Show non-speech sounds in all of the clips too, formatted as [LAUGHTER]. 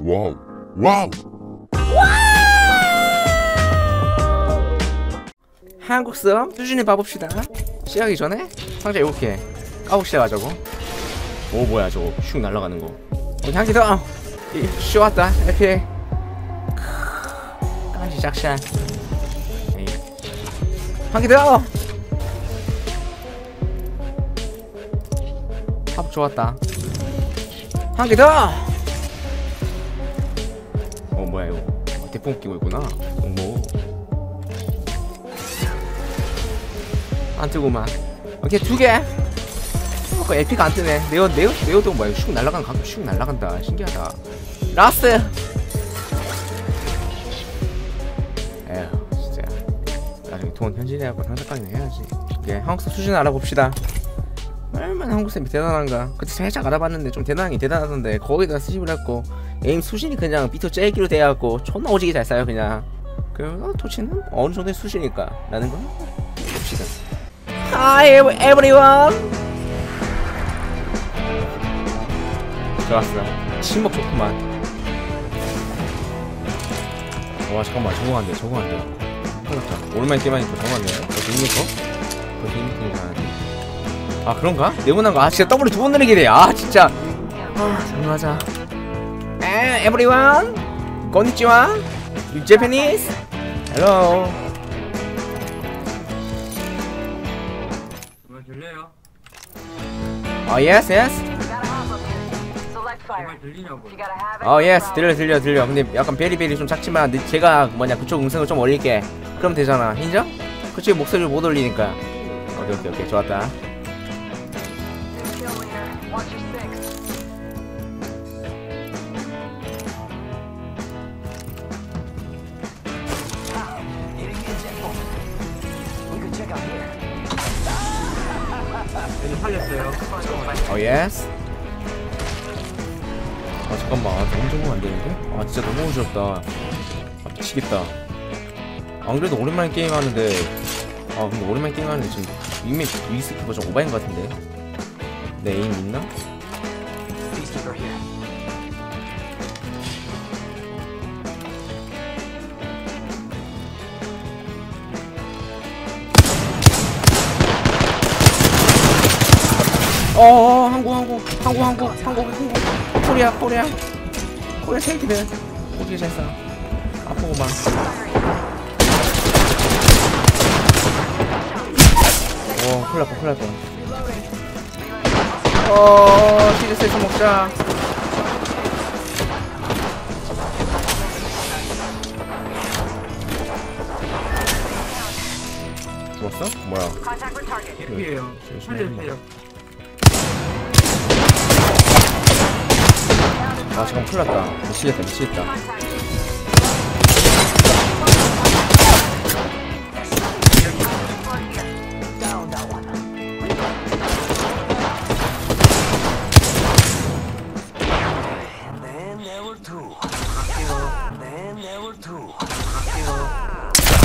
와우. 와우. 한국 썸 수준이 봐봅시다. 시작하기 전에 상자 이렇게 까봅시다 저거 오 뭐야 저거. 슉 날아가는 거. 어, 향기 더 이, 쉬웠다. 이렇게. 깐지 작샷. 향기 더 합 좋았다. 한 개 더! 어 뭐야 이거 어, 대풍 끼고 있구나. 뭐. 안 뜨고만 오케이 두개. 어, 에픽 안 뜨네. 네오 네오 네오도 뭐야? 슉 날라간 가끔 슉 날라간다. 신기하다. 라스트 에휴 진짜. 나중에 돈 현질해갖고 상작강이나 해야지. 오케이 한국사 수준 알아봅시다. 얼마나 한국쌤이 대단한가. 그때 살짝 알아봤는데 좀 대단하긴 대단하던데 거기다 수집을 했고 에임 수준이 그냥 비트 째기로 돼갖고 존나 오지게 잘 싸요 그냥. 그래서 토치는 어느 정도의 수준일까? 라는 건 봅시다. Hi everyone! 좋았어 침묵 좋구만. 와 잠깐만. 적응 안돼 적응 안돼 큰일났다. 오랜만에 게임하니까 적응 안돼 너 재밌어? 너 재밌으니까 아 그런가? 네모난 거? 아 진짜 더블 두번 누르게 돼아 진짜. 아에 everyone. Konnichiwa. You Japanese? Hello. 정말 들려요? 어 yes yes. 정말 들리냐고 어 예스 들려 들려 들려. 근데 약간 베리베리 좀 작지만 내- 제가 뭐냐 그쪽 음성을 좀 올릴게. 그럼 되잖아. 인정? 그쪽 목소리를 못 올리니까. 오케이 오케이 오케이. 좋았다 살렸어요. 어 예스. 아 잠깐만. 아, 너무 적응 안 되는데? 아 진짜 너무 어지럽다. 아 미치겠다. 안 그래도 오랜만에 게임 하는데 아 근데 오랜만에 게임 하는데 지금 이미 위스키가 좀 오바인 것 같은데? 내 에임 있나? 어 한국 한국 한국 한국 한국 한국 코리아 코리아. 코리아 체이키들 오지게 잘싸 아프고만. 오 큰일 날뻔 큰일 날뻔 어 시리스에서 먹자. 죽었어? 뭐야? 개피에요 살려주세요 아 잠깐 큰일 났다. 미치겠다 미치겠다.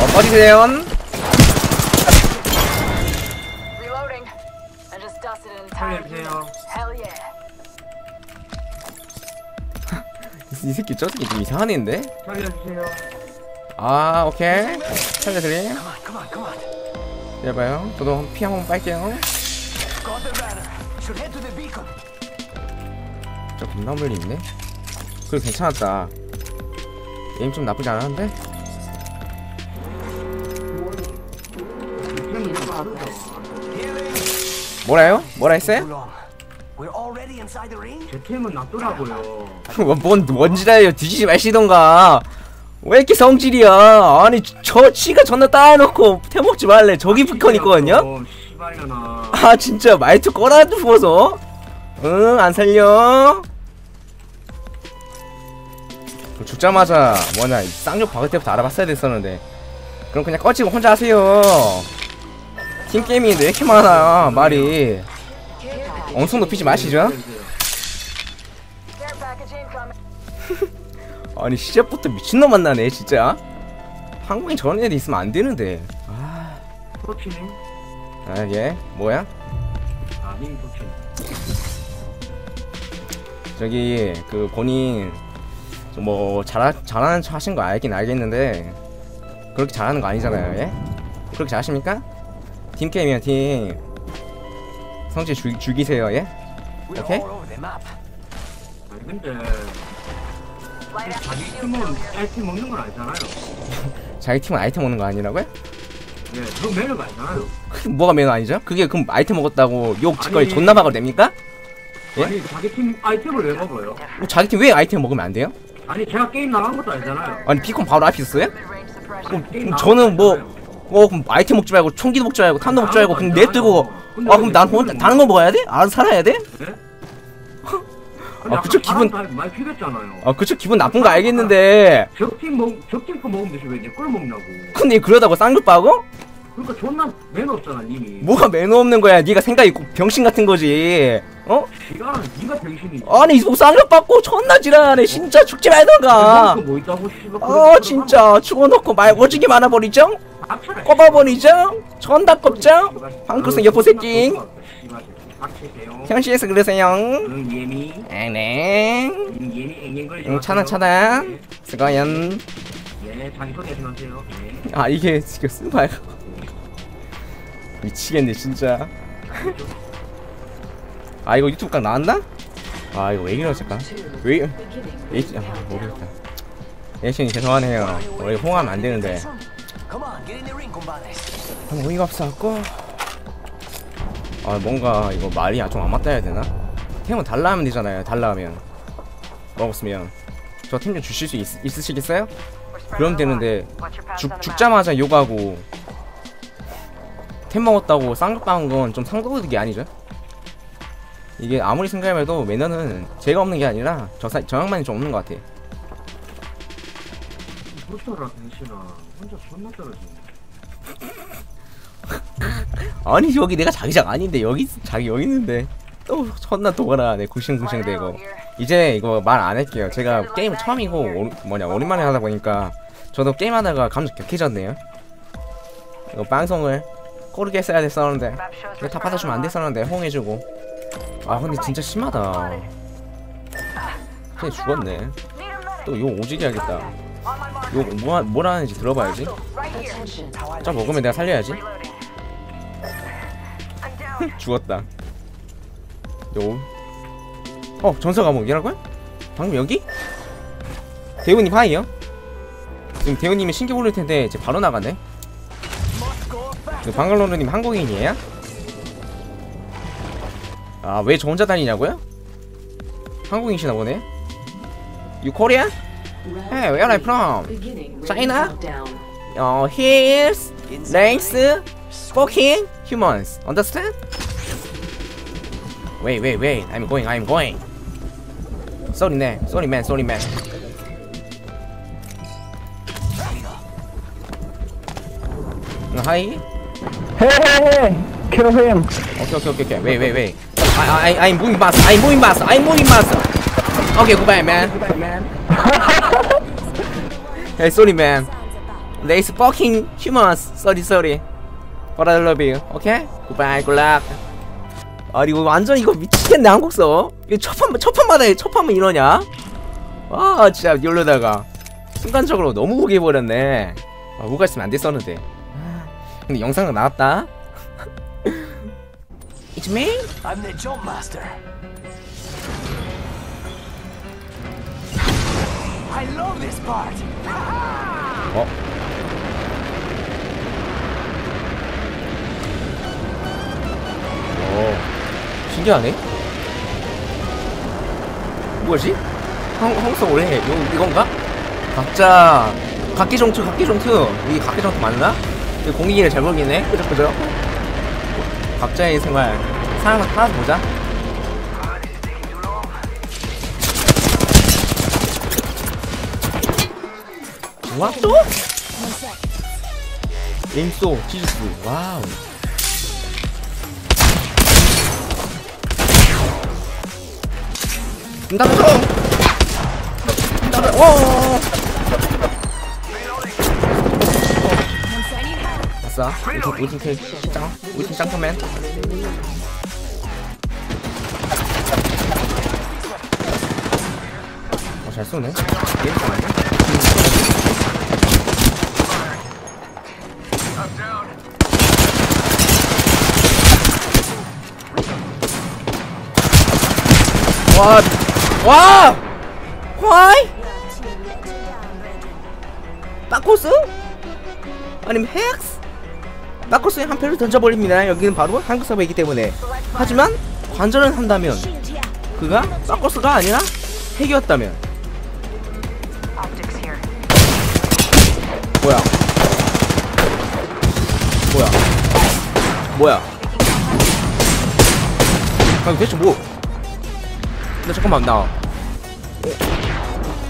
어 꺼지세요 새끼 저 새끼 좀 이상한 애인데? 아 오케이 살려드림 기다려봐요 저도 피 한번 빨게요 저 멀리 있네 그래 괜찮았다 게임 좀 나쁘지 않았는데? 뭐라요? 뭐라 했어요? 제 템은 낫더라고요. 뭔, 뭔, 뭔지라요 뒤지지 마시던가. 왜 이렇게 성질이야? 아니 저 치가 존나 따놓고 태먹지 말래. 저기 피컨 있거든요? 아 진짜 말투 꺼라 부어서. 응 안 살려? 그 죽자마자 뭐냐 이 쌍욕 박을 때부터 알아봤어야 됐었는데. 그럼 그냥 꺼지고 혼자 하세요. 팀 게임인데 왜 이렇게 많아 말이 엄청 높이지 마시죠. [LAUGHS] 아니 시작부터 미친놈 만나네 진짜 한국인 저런 애들 있으면 안 되는데 아, 아얘 뭐야? 저기 그 본인 뭐 잘하, 잘하는 척 하신 거 알긴 알겠는데 그렇게 잘하는 거 아니잖아요 예? 그렇게 잘하십니까? 팀 게임이야 팀 성질 죽, 죽이세요 예? The map. 아니 근데 자기 팀은. 아이템 먹는 건 아니잖아요. 자기 팀은 아이템 오는 거 아니라고요? 예, 그건 매너가 아니잖아요. 뭐가 매너 아니죠? 그게 그럼 아이템 먹었다고 욕 짓거리 아니. 존나 박아도 됩니까? 예? 아니 자기 팀 아이템을 왜 먹어요? 뭐 자기 팀 왜 아이템 먹으면 안 돼요? 아니 제가 게임 나간 것도 아니잖아요. 아니 피콘 바로 앞에 그럼 나간 저는 뭐. 어 그럼 아이템 먹지 말고 총기도 먹지 말고 탄도 먹지 말고 그럼 냅두고 근데 아 그럼 왜난혼 다른 거 먹어야 돼? 알아서 살아야 돼? 아니, 아, 그쵸, 기분- 많이 피겠잖아요. 아 그쵸 기분 나쁜 거 알겠는데 적팀 먹 적팀 거 먹으면 되지 왜 내 걸 먹냐고. 근데 그러다고 쌍욕 빠고? 그러니까 존나 매너 없잖아 님이. 뭐가 매너 없는 거야 네가 생각이 고- 병신 같은 거지 어? 시간은 네가 병신이지. 아니 뭐 쌍욕 받고 존나 지랄하네 진짜 죽지 말던가 뭐 있다고. 어 진짜 죽어놓고 말 오지게 많아버리죠? 꼽아버리죠? 존나 꼽죠? 방구석 여포 새끼 현실에서 그러세요 자기 소개하지 마세요. 예. 아 이게 지금 스파이 미치겠네 진짜 아 이거 유튜브 각 나왔나? 아 이거 왜 이러지 잠깐 왜 에이치 아 모르겠다 에이션이 죄송하네요 원래 홍하면 안 되는데 Come on, get in the ring, compadres. 한 어이가 없어갖고 아 뭔가 이거 말이 좀 안 맞다 해야 되나? 템은 달라 하면 되잖아요 달라 하면 먹었으면 저 템 좀 주실 수 있, 있으시겠어요? 그럼 되는데 죽? 죽자마자 욕하고 템 먹었다고 쌍욕당한 건 좀 상도덕이 아니죠? 이게 아무리 생각해도 매너는 제가 없는 게 아니라 저, 사, 저 양반이 좀 없는 것 같아 혼자 존나 떨어지네. [LAUGHS] 아니 여기 내가 자기장 아닌데 여기 있- 자기 여기 있는데. 또 존나 도가라네 Right 구싱구싱대고. now, here. 이제 이거 말 안 할게요. 제가 게임 처음이고 오, 뭐냐 오랜만에 하다 보니까 저도 게임하다가 감정 격해졌네요. 이거 방송을 꼬르게 했어야 됐었는데. 이거 다 받아주면 안 됐었는데. 호응해주고. 아 근데 진짜 심하다. 그냥 죽었네. 또욕 오지게 하겠다 욕 뭐, 뭘 하는지 들어봐야지 저 먹으면 내가 살려야지. 죽었다 요 어, 전사 감옥이라고요? 방금 여기? 대우님 하이요? 지금 대우님이 신기 모를 텐데 이제 바로 나가네. 방글로르님 한국인이에요? 아, 왜 저 혼자 다니냐고요? 한국인이시나 보네. You Korea? Hey, where are you from? China? Uh, here's next fucking humans. Understand? Wait, wait, wait. I'm going. I'm going. Sorry, man. Sorry, man. Sorry, man. Uh, hi. Hey, hey, hey! Kill him! Okay, okay, okay, okay. Wait, wait, wait. I, I, I'm moving fast. I'm moving fast. I'm moving fast. Okay, goodbye, man. Goodbye, man. [LAUGHS] hey, sorry, man. There's fucking humans. Sorry, sorry. But I love you. Okay? Goodbye. Good luck. 아니 이거 완전 이거 미치겠네 한국서. 이거 첫 판 첫 판마다 첫 판만 이러냐? 와 진짜 이러다가 순간적으로 너무 오게 버렸네. 아 우가 있으면 안 됐었는데. 아, 근데 영상은 나왔다. It's me? I'm the jump master. I love this part. 어? 오, 신기하네. 뭐지? 한, 한국서 올해 요 이건가? 각자 각기종투 각기종투 이 각기종투 맞나? 이 공익이를 잘 모르겠네. 그죠 그죠? 각자의 생활 사람 하나 보자. 와 또? 에임소 치즈스 와우 나가줘 나가 오 아싸 우승 우승 테짱 우승 짱터맨 어, 잘 쏘네. 게임 잘하네. 와, 와, 화이? 바코스? 아니면 헥스? 바코스에 한 표를 던져버립니다. 여기는 바로 한국 서버이기 때문에. 하지만 관전을 한다면 그가 바코스가 아니라 핵이었다면. 뭐야? 뭐야? 뭐야? 아 대체 뭐? 나 잠깐만 나.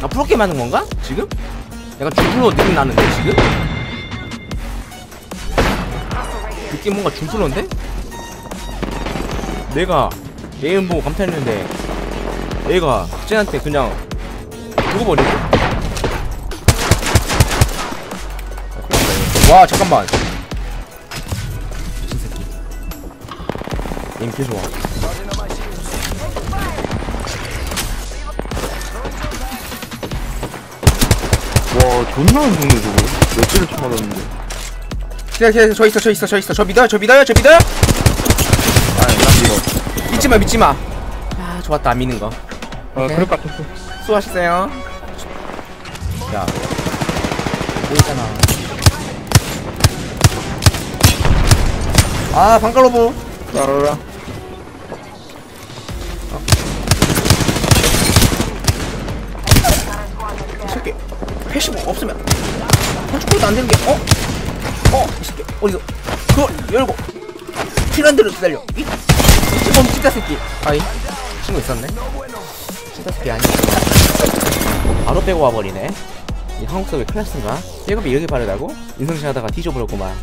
나 프로게임 하는 건가? 지금? 약간 중플로 느낌 나는데 지금? 느낌 뭔가 중플로인데? 내가 게임 보고 감탄했는데 얘가 쟤한테 그냥 죽어버리네? 와 잠깐만 미친 새끼 게임 개 좋아 와 존나 안 죽네 저거. 몇 개를 쳐맞았는데. 기다려 저 있어 저 있어 저 있어. 저 믿어요 저 믿어요 저 믿어요. 아난 믿어. 믿지마 믿지마. 아 좋았다 안 믿는 거. 아. 그럴 것 같았어. 수고하셨어요. 야. 보이잖아. 아 방갈로보. 따라라. 이 새끼 패시브 없으면 한축구도 안 되는 게 어? 어? 이 새끼 어디서 그걸 열고 피란대로 기다려 이 찌범 찌다 새끼 아이 친구 있었네 찌다 새끼 아니야 바로 빼고 와버리네 이 한국 서버 클래스인가? 백업이 이렇게 빠르다고? 인성샷 하다가 뒤져버렸구만